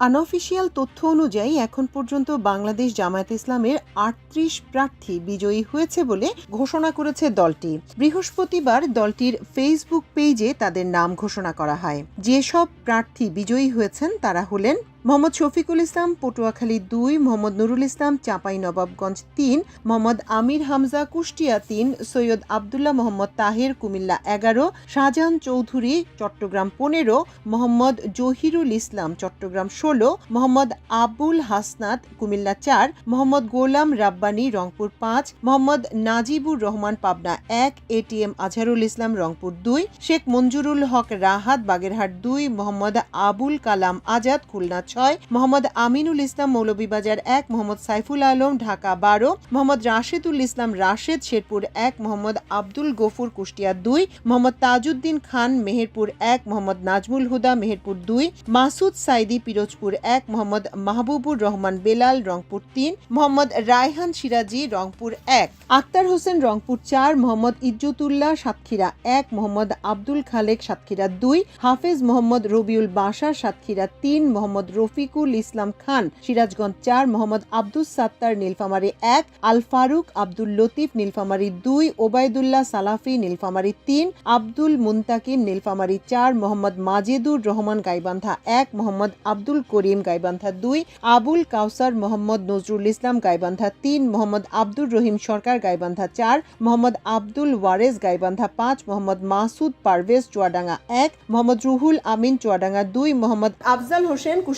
Unofficial তথ্য অনুযায়ী এখন পর্যন্ত বাংলাদেশ জামায়াত ইসলামের আটত্রিশ প্রার্থী বিজয়ী হয়েছে বলে ঘোষণা করেছে দলটি। বৃহস্পতিবার দলটির ফেসবুক পেজে তাদের নাম ঘোষণা করা হয়। যেসব প্রার্থী বিজয়ী হয়েছেন তারা হলেন মোহাম্মদ শফিকুল ইসলাম, পটুয়াখালী দুই, মোহাম্মদ নুরুল ইসলাম চাঁপাই নবাবগঞ্জ তিন, মোহাম্মদ আমির হামজা, কুষ্টিয়া তিন, সৈয়দ আবদুল্লাহ মোহাম্মদ তাহের, কুমিল্লা এগারো, শাহজাহান চৌধুরী, চট্টগ্রাম পনেরো, মোহাম্মদ জহিরুল ইসলাম, চট্টগ্রাম ষোলো, মোহাম্মদ আবুল হাসনাত, কুমিল্লা চার, মোহাম্মদ গোলাম রাব্বানি, রংপুর পাঁচ, মোহাম্মদ নাজিবুর রহমান, পাবনা এক এটিএম আজহারুল ইসলাম, রংপুর দুই, শেখ মঞ্জুরুল হক রাহাত, বাগেরহাট দুই, মোহাম্মদ আবুল কালাম আজাদ, খুলনা ছয়, মোহাম্মদ আমিনুল ইসলাম মৌলভীবাজার এক, মোহাম্মদ সাইফুল আলম ঢাকা বারো, মোহাম্মদ রাশেদুল ইসলাম রাশেদ শেরপুর এক, মোহাম্মদ আব্দুল গফুর কুষ্টিয়া দুই, মোহাম্মদ তাজউদ্দিন খান মেহেরপুর এক, মোহাম্মদ নাজমুল হুদা মেহেরপুর দুই, মাসুদ সাইদি পিরোজপুর এক, মোহাম্মদ মাহবুবুর রহমান বেলাল রংপুর তিন, মোহাম্মদ রায়হান সিরাজি রংপুর এক, আক্তার হোসেন রংপুর চার, মোহাম্মদ ইজ্জতুল্লাহ সাতক্ষীরা এক, মোহাম্মদ আব্দুল খালেক সাতক্ষীরা দুই, হাফেজ মোহাম্মদ রবিউল বাসার সাতক্ষীরা তিন, মোহাম্মদ রফিকুল ইসলাম খান, সিরাজগঞ্জ চার, মোহাম্মদ আব্দুস সাত্তার নীলফামারী এক, আল ফারুক আব্দুল লতিফ নীলফামারী দুই, ওবায়দুল্লাহ সালাফি নীলফামারী তিন, আব্দুল মুন্তাকিম নীলফামারী চার, মোহাম্মদ মাজেদুর রহমান গাইবান্ধা এক, মোহাম্মদ আব্দুল করিম গাইবান্ধা দুই, আবুল কাউসার মোহাম্মদ নজরুল ইসলাম গাইবান্ধা তিন, মোহাম্মদ আব্দুর রহিম সরকার গাইবান্ধা চার, মোহাম্মদ আব্দুল ওয়ারেস গাইবান্ধা পাঁচ, মোহাম্মদ মাসুদ পারভেজ চুয়াডাঙ্গা এক, মোহাম্মদ রুহুল আমিন চুয়াডাঙ্গা দুই, মোহাম্মদ আফজাল হোসেন